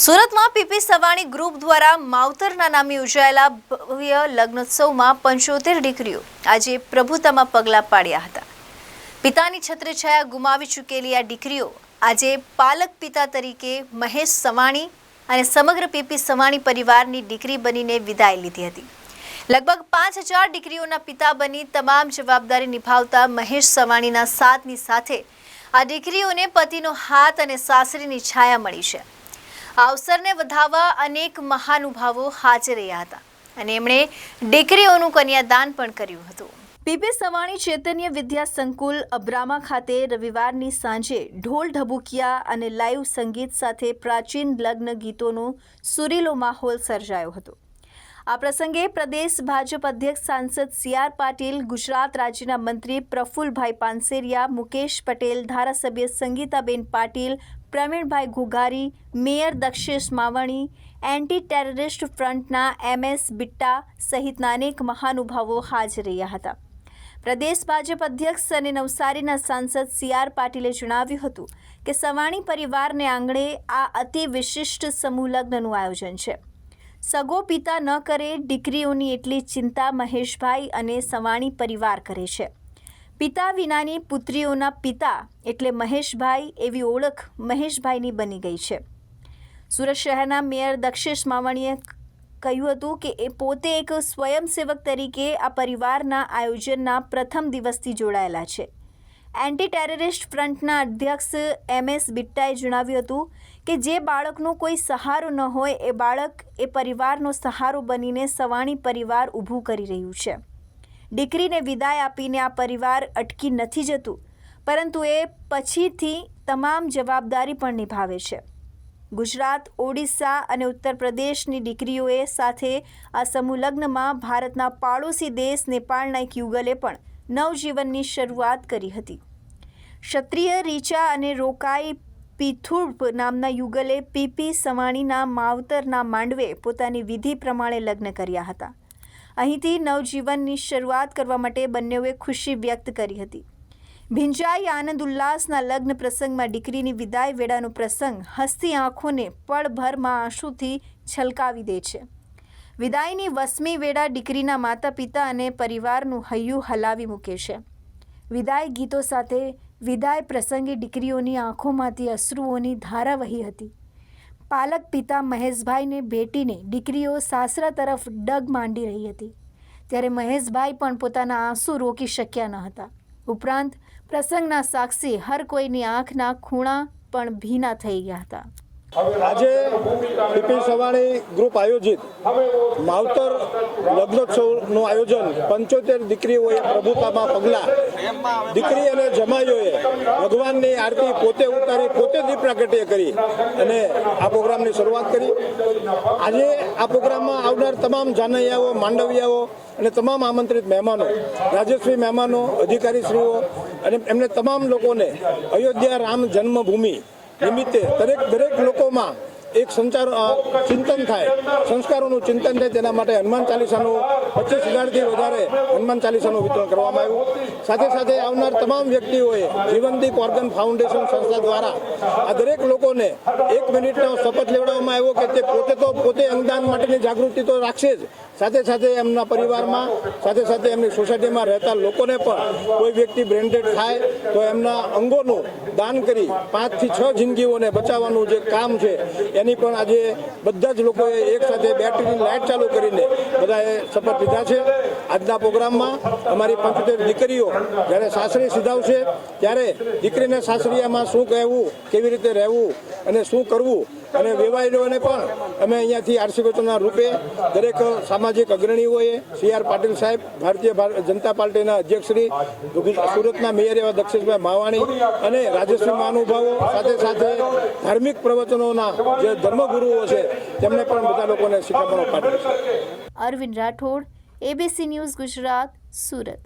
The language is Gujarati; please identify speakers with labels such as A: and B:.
A: સુરતમાં પીપી સવાણી ગ્રુપ દ્વારા માવતરના નામે યોજાયેલા ભવ્ય લગ્નોત્સવમાં પંચોતેર દીકરીઓ આજે પ્રભુતામાં પગલાં પાડ્યા હતા. પિતાની છત્રછાયા ગુમાવી ચૂકેલી આ દીકરીઓ આજે પાલક પિતા તરીકે મહેશ સવાણી અને સમગ્ર પીપી સવાણી પરિવારની દીકરી બનીને વિદાય લીધી હતી. લગભગ પાંચ હજાર દીકરીઓના પિતા બની તમામ જવાબદારી નિભાવતા મહેશ સવાણીના સાથની સાથે આ દીકરીઓને પતિનો હાથ અને સાસરીની છાયા મળી છે. અવસરને વધાવવા અનેક મહાનુભાવો હાજર રહ્યા હતા અને એમણે દીકરીઓનું કન્યાદાન પણ કર્યું હતું. પીપી સવાણી ચૈતન્ય વિદ્યા સંકુલ, અબ્રામા ખાતે રવિવારની સાંજે ઢોલ ઢબુકિયા અને લાઈવ સંગીત સાથે પ્રાચીન લગ્ન ગીતોનો સુરીલો માહોલ સર્જાયો હતો. આ પ્રસંગે પ્રદેશ ભાજપ અધ્યક્ષ સાંસદ સી આર પાટીલ, ગુજરાત રાજ્યના મંત્રી પ્રફુલભાઈ પાનસેરિયા, મુકેશ પટેલ, ધારાસભ્ય Sangeetaben Patil, Pravinbhai Ghughari, mayor Dakshesh Mavani, anti terrorist ફ્રન્ટના M S Bitta સહિતના અનેક મહાનુભાવો હાજર રહ્યા હતા. પ્રદેશ ભાજપ અધ્યક્ષ અને નવસારીના સાંસદ સી આર પાટીલે જણાવ્યું હતું કે, સવાણી પરિવારને આંગણે આ અતિ વિશિષ્ટ સમૂહ લગ્નનું આયોજન છે. સગો પિતા ન કરે દીકરીઓની એટલી ચિંતા મહેશભાઈ અને સવાણી પરિવાર કરે છે. પિતા વિનાની પુત્રીઓના પિતા એટલે મહેશભાઈ એવી ઓળખ મહેશભાઈની બની ગઈ છે. સુરત શહેરના મેયર દક્ષેશ માવણીએ કહ્યું હતું કે એ પોતે એક સ્વયંસેવક તરીકે આ પરિવારના આયોજનના પ્રથમ દિવસથી જોડાયેલા છે. એન્ટી ટેરરિસ્ટ ફ્રન્ટના અધ્યક્ષ એમ એસ બિટ્ટાએ જણાવ્યું હતું કે જે બાળકનો કોઈ સહારો ન હોય, એ બાળક એ પરિવારનો સહારો બનીને સવાણી પરિવાર ઊભું કરી રહ્યું છે. દીકરીને વિદાય આપીને આ પરિવાર અટકી નથી જતું, પરંતુ એ પછીથી તમામ જવાબદારી પણ નિભાવે છે. ગુજરાત, ઓડિશા અને ઉત્તર પ્રદેશની દીકરીઓએ સાથે આ સમૂહ લગ્નમાં ભારતના પાડોશી દેશ નેપાળના એક યુગલે પણ નવજીવનની શરૂઆત કરી હતી. ક્ષત્રિય રીચા અને રોકાઈ પિથુર્પ નામના યુગલે પીપી સવાણીના માવતરના માંડવે પોતાની વિધિ પ્રમાણે લગ્ન કર્યા હતા. અહીંથી નવજીવનની શરૂઆત કરવા માટે બંનેઓએ ખુશી વ્યક્ત કરી હતી. ભીંજાઈ આનંદ ઉલ્લાસના લગ્ન પ્રસંગમાં દીકરીની વિદાય વેળાનો પ્રસંગ હસતી આંખોને પળભરમાં આંસુથી છલકાવી દે છે. વિદાયની વસમી વેળા દીકરીના માતા પિતા અને પરિવારનું હૈયું હલાવી મૂકે છે. વિદાય ગીતો સાથે વિદાય પ્રસંગે દીકરીઓની આંખોમાંથી અશ્રુઓની ધારા વહી હતી. પાલક પિતા મહેશભાઈને ભેટીને દીકરીઓ સાસરા તરફ ડગ માંડી રહી હતી. ત્યારે મહેશભાઈ પણ પોતાના આંસુ રોકી શક્યા ન હતા. ઉપરાંત પ્રસંગના સાક્ષી હર કોઈની આંખના ખૂણા પણ ભીના થઈ ગયા હતા.
B: આજે બિપિન સવાણી ગ્રુપ આયોજિત માવતર લગ્નોત્સવનું આયોજન પંચોતેર દીકરીઓએ પ્રભુતામાં પગલા. દીકરી અને જમાઈઓએ ભગવાનની આરતી પોતે ઉતારી, પોતે દીપ પ્રાગટ્ય કરી અને આ પ્રોગ્રામની શરૂઆત કરી. આજે આ પ્રોગ્રામમાં આવનાર તમામ જાનૈયાઓ, માંડવિયાઓ અને તમામ આમંત્રિત મહેમાનો, રાજ્યશ્રી મહેમાનો, અધિકારીશ્રીઓ અને એમને તમામ લોકોને અયોધ્યા રામ જન્મભૂમિ નિમિત્તે દરેક દરેક લોકોમાં એક સંચાર ચિંતન થાય. સંસ્કારોનું ચિંતન થાય, તેના માટે હનુમાન ચાલીસાનું પચીસ હજારથી વધારે હનુમાન ચાલીસાનું વિતરણ કરવામાં આવ્યું. સાથે સાથે આવનાર તમામ વ્યક્તિઓએ જીવનદીપ ઓર્ગન ફાઉન્ડેશન સંસ્થા દ્વારા આ દરેક લોકોને એક મિનિટનો શપથ લેવડાવવામાં આવ્યો કે તે પોતે તો પોતે અંગદાન માટેની જાગૃતિ તો રાખશે જ સાથે સાથે એમના પરિવારમાં, સાથે સાથે એમની સોસાયટીમાં રહેતા લોકોને પણ કોઈ વ્યક્તિ બ્રેન્ડેડ થાય તો એમના અંગોનું દાન કરી પાંચથી છ જિંદગીઓને બચાવવાનું જે કામ છે, એની પણ આજે બધા જ લોકોએ એક સાથે બેટરીની લાઇટ ચાલુ કરીને બધાએ શપથ લીધા છે. આજના પ્રોગ્રામમાં અમારી પંચોતેર દીકરીઓ જ્યારે સાસરી સીધાવશે, ત્યારે દીકરીને સાસરિયામાં શું કહેવું, કેવી રીતે રહેવું અને શું કરવું અને વેવાયેલોને પણ અમે અહીંયાથી આશીર્વચનના રૂપે દરેક સામાજિક અગ્રણીઓએ સી આર પાટીલ સાહેબ, ભારતીય ભાર- જનતા પાર્ટીના અધ્યક્ષશ્રી સુરતના મેયર એવા દક્ષેશભાઈ માવાણી અને રાજ્યશ્રી મહાનુભાવો સાથે સાથે ધાર્મિક પ્રવચનોના જે ધર્મગુરુઓ છે, તેમને પણ બધા લોકોને શિખામણો પાઠવી છે.
A: Arvind Rathod ABC news Gujarat, Surat.